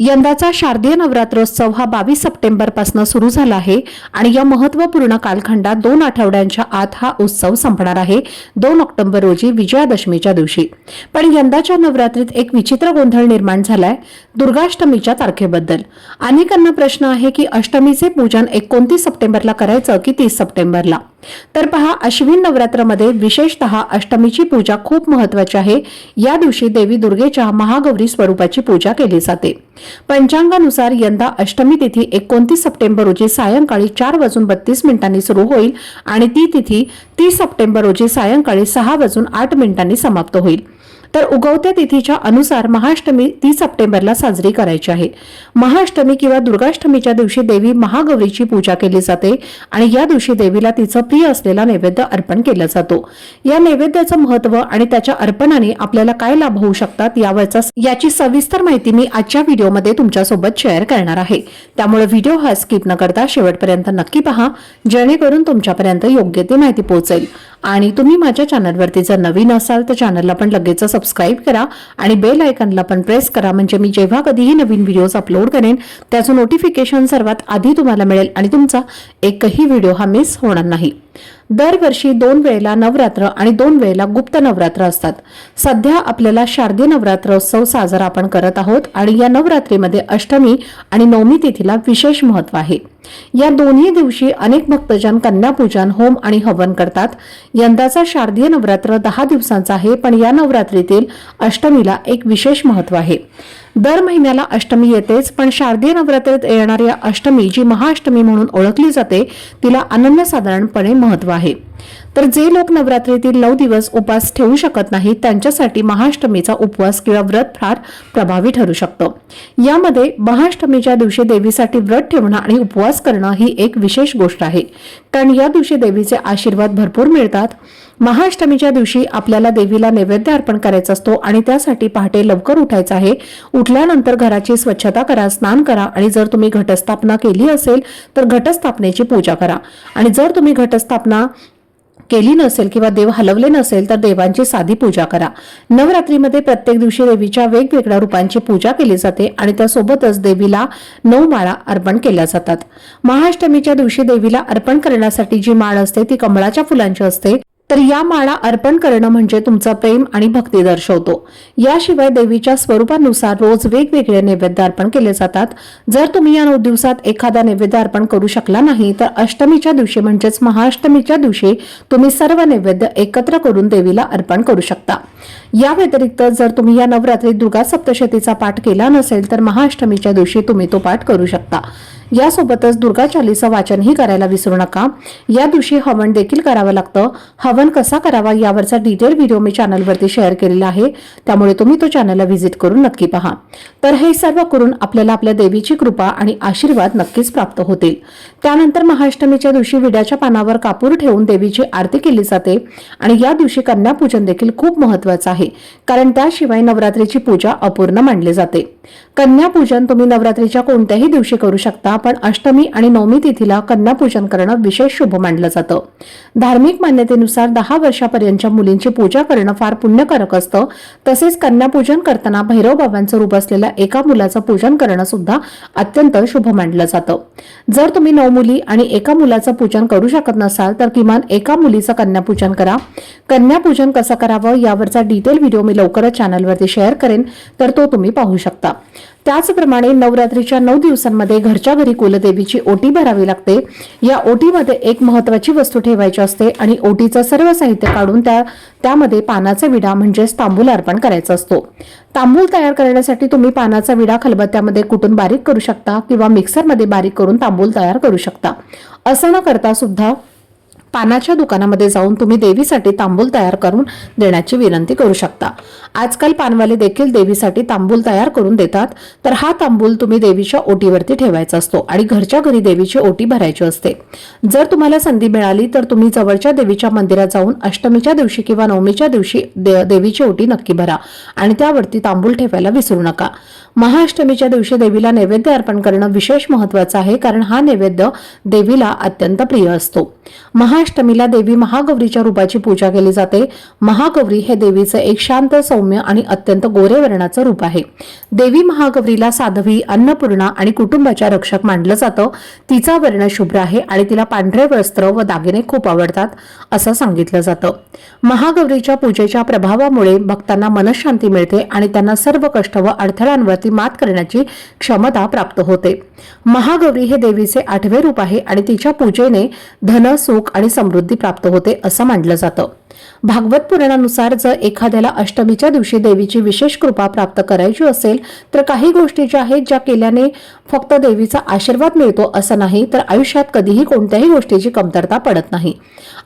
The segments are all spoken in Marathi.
यंदाचा शारदीय नवरात्रोत्सव हा बावीस सप्टेंबरपासून सुरू झाला आहे आणि या महत्त्वपूर्ण कालखंडात दोन आठवड्यांच्या आत हा उत्सव संपणार आहे दोन ऑक्टोबर रोजी विजयादशमीच्या दिवशी. पण यंदाच्या नवरात्रीत एक विचित्र गोंधळ निर्माण झालाय दुर्गाष्टमीच्या तारखेबद्दल. अनेकांना प्रश्न आहे की अष्टमीचे पूजन एकोणतीस सप्टेंबरला करायचं की तीस सप्टेंबरला? तर पहा अश्विन नवरात्रामध्ये विशेषतः अष्टमीची पूजा खूप महत्वाची आहे. या दिवशी देवी दुर्गेच्या महागौरी स्वरूपाची पूजा केली जाते. पंचांगानुसार यंदा अष्टमी तिथी एकोणतीस सप्टेंबर रोजी सायंकाळी चार वाजून बत्तीस मिनिटांनी सुरू होईल आणि ती तिथी तीस सप्टेंबर रोजी सायंकाळी सहा वाजून आठ मिनिटांनी समाप्त होईल. तर उगवत्या तिथीच्या अनुसार महाअष्टमी तीस सप्टेंबरला साजरी करायची आहे. महाअष्टमी किंवा दुर्गाष्टमीच्या दिवशी देवी महागौरीची पूजा केली जाते आणि या दिवशी देवीला तिचं प्रिय असलेला नैवेद्य अर्पण केला जातो. या नैवेद्याचं महत्त्व आणि त्याच्या अर्पणाने आपल्याला काय लाभ होऊ शकतात यावरचा याची सविस्तर माहिती मी आजच्या व्हिडिओमध्ये तुमच्यासोबत शेअर करणार आहे. त्यामुळे व्हिडिओ हा स्किप न करता शेवटपर्यंत नक्की पहा जेणेकरून तुमच्यापर्यंत योग्य ती माहिती पोहोचेल. आणि तुम्ही माझ्या चॅनलवरती जर नवीन असाल तर चॅनलला पण लगेच सबस्क्राईब करा आणि बेल आयकनला पण प्रेस करा. म्हणजे मी जेव्हा कधीही नवीन व्हिडिओज अपलोड करेन त्याचं नोटिफिकेशन सर्वात आधी तुम्हाला मिळेल आणि तुमचा एकही व्हिडिओ हा मिस होणार नाही. दरवर्षी दोन वेळेला नवरात्र आणि दोन वेळेला गुप्त नवरात्र असतात. सध्या आपल्याला शारदीय नवरात्रोत्सव साजरा आपण करत आहोत आणि या नवरात्रीमध्ये अष्टमी आणि नवमी तिथीला विशेष महत्त्व आहे. या दोन्ही दिवशी अनेक भक्तजन कन्यापूजन होम आणि हवन करतात. यंदाचा शारदीय नवरात्र दहा दिवसांचा आहे पण या नवरात्रीतील अष्टमीला एक विशेष महत्त्व आहे. दर महिन्याला अष्टमी येतेच पण शारदीय नवरात्रीत येणारी अष्टमी जी महाअष्टमी म्हणून ओळखली जाते तिला अनन्यसाधारणपणे महत्त्व आहे. तर जे लोक नवरात्रीतील नऊ दिवस उपवास ठेवू शकत नाहीत त्यांच्यासाठी महाअष्टमीचा उपवास किंवा व्रत फार प्रभावी ठरू शकतं. यामध्ये महाअष्टमीच्या दिवशी देवीसाठी व्रत ठेवणं आणि उपवास करणं ही एक विशेष गोष्ट आहे. कारण या दिवशी देवीचे आशीर्वाद भरपूर मिळतात. महाअष्टमीच्या दिवशी आपल्याला देवीला नैवेद्य अर्पण करायचा असतो आणि त्यासाठी पहाटे लवकर उठायचं आहे. उठल्यानंतर घराची स्वच्छता करा स्नान करा आणि जर तुम्ही घटस्थापना केली असेल तर घटस्थापनेची पूजा करा. आणि जर तुम्ही घटस्थापना केली नसेल किंवा देव हलवले नसेल तर देवांची साधी पूजा करा. नवरात्रीमध्ये प्रत्येक दिवशी देवीच्या वेगवेगळ्या रूपांची पूजा केली जाते आणि त्यासोबतच देवीला नऊ माळा अर्पण केल्या जातात. महाअष्टमीच्या दिवशी देवीला अर्पण करण्यासाठी जी माळ असते ती कमळाच्या फुलांची असते. तर या माळा अर्पण करणं म्हणजे तुमचं प्रेम आणि भक्ती दर्शवतो. याशिवाय देवीच्या स्वरूपानुसार रोज वेगवेगळे नैवेद्य अर्पण केले जातात. जर तुम्ही या नऊ दिवसात एखादा नैवेद्य अर्पण करू शकला नाही तर अष्टमीच्या दिवशी म्हणजेच महाअष्टमीच्या दिवशी तुम्ही सर्व नैवेद्य एकत्र करून देवीला अर्पण करू शकता. या व्यतिरिक्त जर तुम्ही या नवरात्री दुर्गा सप्तशतीचा पाठ केला नसेल तर महाअष्टमीच्या दिवशी तुम्ही तो पाठ करू शकता. यासोबतच दुर्गा चालीचं वाचनही करायला विसरू नका. या दिवशी हवन देखील करावं लागतं. हवन कसा करावा यावरचा डिटेल व्हिडिओ मी चॅनलवरती शेअर केलेला आहे. त्यामुळे तुम्ही तो चॅनलला व्हिजिट करून नक्की पहा. तर हे सर्व करून आपल्याला आपल्या देवीची कृपा आणि आशीर्वाद नक्कीच प्राप्त होतील. त्यानंतर महाअष्टमीच्या दिवशी विड्याच्या पानावर कापूर ठेवून देवीची आरती केली जाते आणि या दिवशी कन्यापूजन देखील खूप महत्वाचं आहे. कारण त्याशिवाय नवरात्रीची पूजा अपूर्ण मानली जाते. कन्यापूजन तुम्ही नवरात्रीच्या कोणत्याही दिवशी करू शकता पण अष्टमी आणि नवमी तिथीला कन्यापूजन करणं विशेष शुभ मानलं जातं. धार्मिक मान्यतेनुसार दहा वर्षापर्यंतच्या मुलींची पूजा करणं फार पुण्यकारक असतं. तसेच कन्यापूजन करताना भैरव बाबांचं रूप असलेल्या एका मुलाचं पूजन करणं सुद्धा अत्यंत शुभ मानलं जातं. जर तुम्ही नऊ मुली आणि एका मुलाचं पूजन करू शकत नसाल तर किमान एका मुलीचं कन्यापूजन करा. कन्यापूजन कसं करावं यावरचा डिटेल व्हिडिओ मी लवकरच चॅनलवरती शेअर करेन तर तो तुम्ही पाहू शकता. त्याचप्रमाणे नवरात्रीच्या नऊ दिवसांमध्ये घरच्या घरी कुलदेवीची ओटी भरावी लागते. या ओटीमध्ये एक महत्वाची वस्तू ठेवायची असते आणि ओटीचं सर्व साहित्य काढून त्या त्यामध्ये पानाचा विडा म्हणजेच तांबूल अर्पण करायचा असतो. तांबूल तयार करण्यासाठी तुम्ही पानाचा विडा खलबत्त्यामध्ये कुटून बारीक करू शकता किंवा मिक्सरमध्ये बारीक करून तांबूल तयार करू शकता. असं न करता सुद्धा पानाच्या दुकानामध्ये जाऊन तुम्ही देवीसाठी तांबूल तयार करून देण्याची विनंती करू शकता. आजकाल पानवाले देखील देवीसाठी तांबूल तयार करून देतात. तर हा तांबूल तुम्ही देवीच्या ओटीवरती ठेवायचा असतो आणि घरच्या घरी देवीची ओटी भरायची असते. जर तुम्हाला संधी मिळाली तर तुम्ही जवळच्या देवीच्या मंदिरात जाऊन अष्टमीच्या दिवशी किंवा नवमीच्या दिवशी दे- देवीची ओटी नक्की भरा आणि त्यावरती तांबूल ठेवायला विसरू नका. महाअष्टमीच्या दिवशी देवीला नैवेद्य अर्पण करणं विशेष महत्वाचं आहे कारण हा नैवेद्य देवीला अत्यंत प्रिय असतो. महा महाअष्टमीला देवी महागौरीच्या रूपाची पूजा केली जाते. महागौरी हे देवीचं एक शांत सौम्य आणि अत्यंत गोरे वर्णाचं रूप आहे. देवी महागौरीला साध्वी अन्नपूर्णा आणि कुटुंबाच्या रक्षक मानलं जातं. तिचा वर्ण शुभ्र आहे आणि तिला पांढरे वस्त्र व दागिने खूप आवडतात असं सांगितलं जातं. महागौरीच्या पूजेच्या प्रभावामुळे भक्तांना मनशांती मिळते आणि त्यांना सर्व कष्ट व अडथळ्यांवरती मात करण्याची क्षमता प्राप्त होते. महागौरी हे देवीचे आठवे रूप आहे आणि तिच्या पूजेने धन सुख आणि समृद्धी प्राप्त होते असं मानलं जातं. भागवत पुराणानुसार जर एखाद्याला अष्टमीच्या दिवशी देवीची विशेष कृपा प्राप्त करायची असेल तर काही गोष्टी ज्या आहेत ज्या केल्याने फक्त देवीचा आशीर्वाद मिळतो असं नाही तर आयुष्यात कधीही कोणत्याही गोष्टीची कमतरता पडत नाही.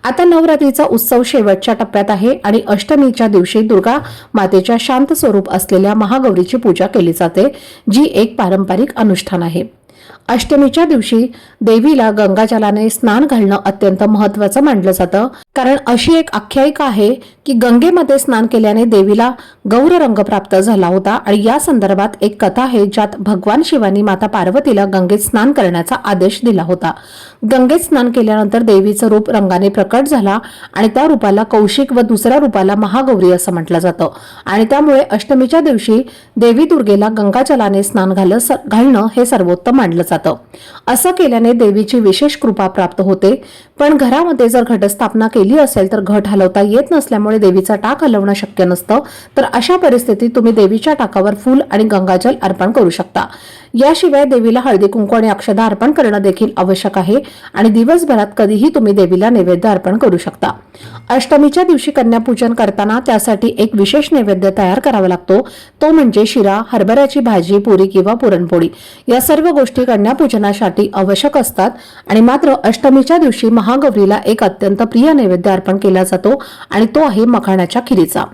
आता नवरात्रीचा उत्सव शेवटच्या टप्प्यात आहे आणि अष्टमीच्या दिवशी दुर्गा मातेच्या शांत स्वरूप असलेल्या महागौरीची पूजा केली जाते जी एक पारंपरिक अनुष्ठान आहे. अष्टमीच्या दिवशी देवीला गंगाजलाने स्नान घालणं अत्यंत महत्वाचं मानलं जातं. कारण अशी एक आख्यायिका आहे की गंगेमध्ये स्नान केल्याने देवीला गौर रंग प्राप्त झाला होता आणि या संदर्भात एक कथा आहे ज्यात भगवान शिवानी माता पार्वतीला गंगेत स्नान करण्याचा आदेश दिला होता. गंगेत स्नान केल्यानंतर देवीचं रूप रंगाने प्रकट झाला आणि त्या रूपाला कौशिक व दुसऱ्या रूपाला महागौरी असं म्हटलं जातं. आणि त्यामुळे अष्टमीच्या दिवशी देवी दुर्गेला गंगाजलाने स्नान घाल घालणं हे सर्वोत्तम मानलं जातं. असं केल्याने देवीची विशेष कृपा प्राप्त होते. पण घरामध्ये जर घटस्थापना केली असेल तर घट हलवता येत नसल्यामुळे देवीचा टाक हलवणं शक्य नसतं तर अशा परिस्थितीत तुम्ही देवीच्या टाकावर फूल आणि गंगाजल अर्पण करू शकता. याशिवाय देवीला हळदी कुंकू आणि अक्षदा अर्पण करणं देखील आवश्यक आहे आणि दिवसभरात कधीही तुम्ही देवीला नैवेद्य अर्पण करू शकता. अष्टमीच्या दिवशी कन्यापूजन करताना त्यासाठी एक विशेष नैवेद्य तयार करावा लागतो. तो म्हणजे शिरा हरभऱ्याची भाजी पुरी किंवा पुरणपोळी. या सर्व गोष्टी कन्यापूजनासाठी आवश्यक असतात आणि मात्र अष्टमीच्या दिवशी महागौरीला एक अत्यंत प्रिय नैवेद्य अर्पण केला जातो आणि तो आहे मखाण्याच्या खिरीचा.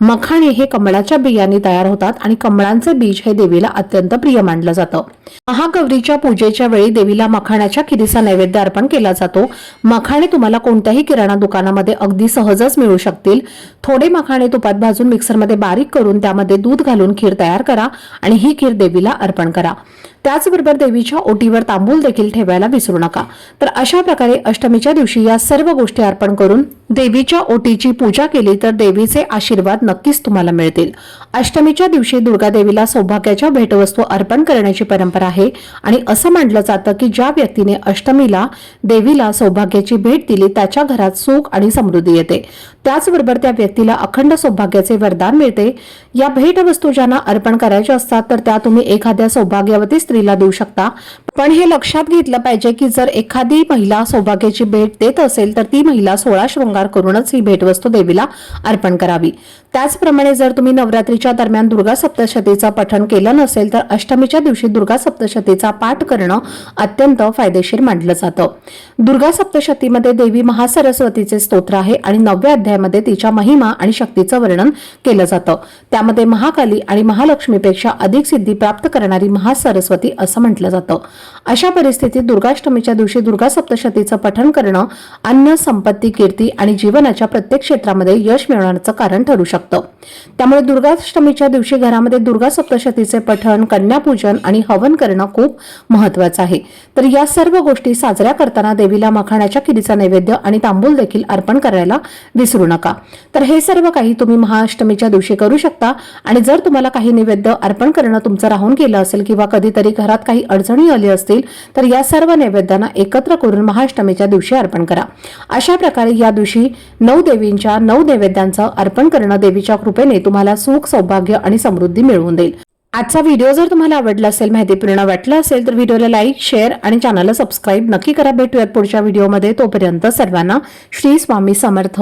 मखाणे हे कमळाच्या बियाणे तयार होतात आणि कमळांचे बीज हे देवीला अत्यंत प्रिय मानलं जातं. महागौरीच्या पूजेच्या वेळी देवीला मखाण्याच्या खिरीचा नैवेद्य अर्पण केला जातो. मखाणे तुम्हाला कोणत्याही किराणा दुकानामध्ये अगदी सहजच मिळू शकतील. थोडे मखाणे तुपात भाजून मिक्सरमध्ये बारीक करून त्यामध्ये दूध घालून खीर तयार करा आणि ही खीर देवीला अर्पण करा. त्याचबरोबर देवीच्या ओटीवर तांबूल देखील ठेवायला विसरू नका. तर अशा प्रकारे अष्टमीच्या दिवशी या सर्व गोष्टी अर्पण करून देवीच्या ओटीची पूजा केली तर देवीचे आशीर्वाद नक्कीच तुम्हाला मिळतील. अष्टमीच्या दिवशी दुर्गा देवीला सौभाग्याच्या भेटवस्तू अर्पण करण्याची परंपरा आहे आणि असं मानलं जातं की ज्या व्यक्तीने अष्टमीला देवीला सौभाग्याची भेट दिली त्याच्या घरात सुख आणि समृद्धी येते. त्याचबरोबर त्या व्यक्तीला अखंड सौभाग्याचे वरदान मिळते. या भेटवस्तू ज्यांना अर्पण करायच्या असतात तर त्या तुम्ही एखाद्या सौभाग्यवती स्त्रीला देऊ शकता. पण हे लक्षात घेतलं पाहिजे की जर एखादी महिला सौभाग्याची भेट देत असेल तर ती महिला सोळा शृंगार करूनच ही भेटवस्तू देवीला अर्पण करावी. त्याचप्रमाणे जर तुम्ही नवरात्रीच्या दरम्यान दुर्गा सप्तशतीचं पठण केलं नसेल तर अष्टमीच्या दिवशी दुर्गा सप्तशतीचा पाठ करणं अत्यंत फायदेशीर मानलं जातं. दुर्गा सप्तशतीमध्ये देवी महासरस्वतीचे स्तोत्र आहे आणि नवव्या अध्यायामध्ये तिच्या महिमा आणि शक्तीचं वर्णन केलं जातं. त्यामध्ये महाकाली आणि महालक्ष्मीपेक्षा अधिक सिद्धी प्राप्त करणारी महासरस्वती असं म्हटलं जातं. अशा परिस्थितीत दुर्गाष्टमीच्या दिवशी दुर्गा सप्तशतीचं पठण करणं अन्न संपत्ती कीर्ती आणि जीवनाच्या प्रत्येक क्षेत्रामध्ये यश मिळवण्याचं कारण ठरू शकतं. शकतं. त्यामुळे दुर्गाष्टमीच्या दिवशी घरामध्ये दुर्गा सप्तशतीचे पठण कन्यापूजन आणि हवन करणं खूप महत्वाचं आहे. तर या सर्व गोष्टी साजऱ्या करताना देवीला मखाण्याच्या खिरीचा नैवेद्य आणि तांबूल देखील अर्पण करायला विसरू नका. तर हे सर्व काही तुम्ही महाअष्टमीच्या दिवशी करू शकता आणि जर तुम्हाला काही नैवेद्य अर्पण करणं तुमचं राहून गेलं असेल किंवा कधीतरी घरात काही अडचणी आली असतील तर या सर्व नैवेद्यांना एकत्र करून महाअष्टमीच्या दिवशी अर्पण करा. अशा प्रकारे या दिवशी नऊ देवींच्या नऊ नैवेद्यांचं अर्पण करणं देवीच्या कृपेने तुम्हाला सुख सौभाग्य आणि समृद्धी मिळवून देईल. आजचा व्हिडिओ जर तुम्हाला आवडला असेल माहितीपूर्ण वाटला असेल तर व्हिडिओला लाईक शेअर आणि चॅनलला सबस्क्राईब नक्की करा. भेटूयात पुढच्या व्हिडिओमध्ये. तोपर्यंत सर्वांना श्री स्वामी समर्थ.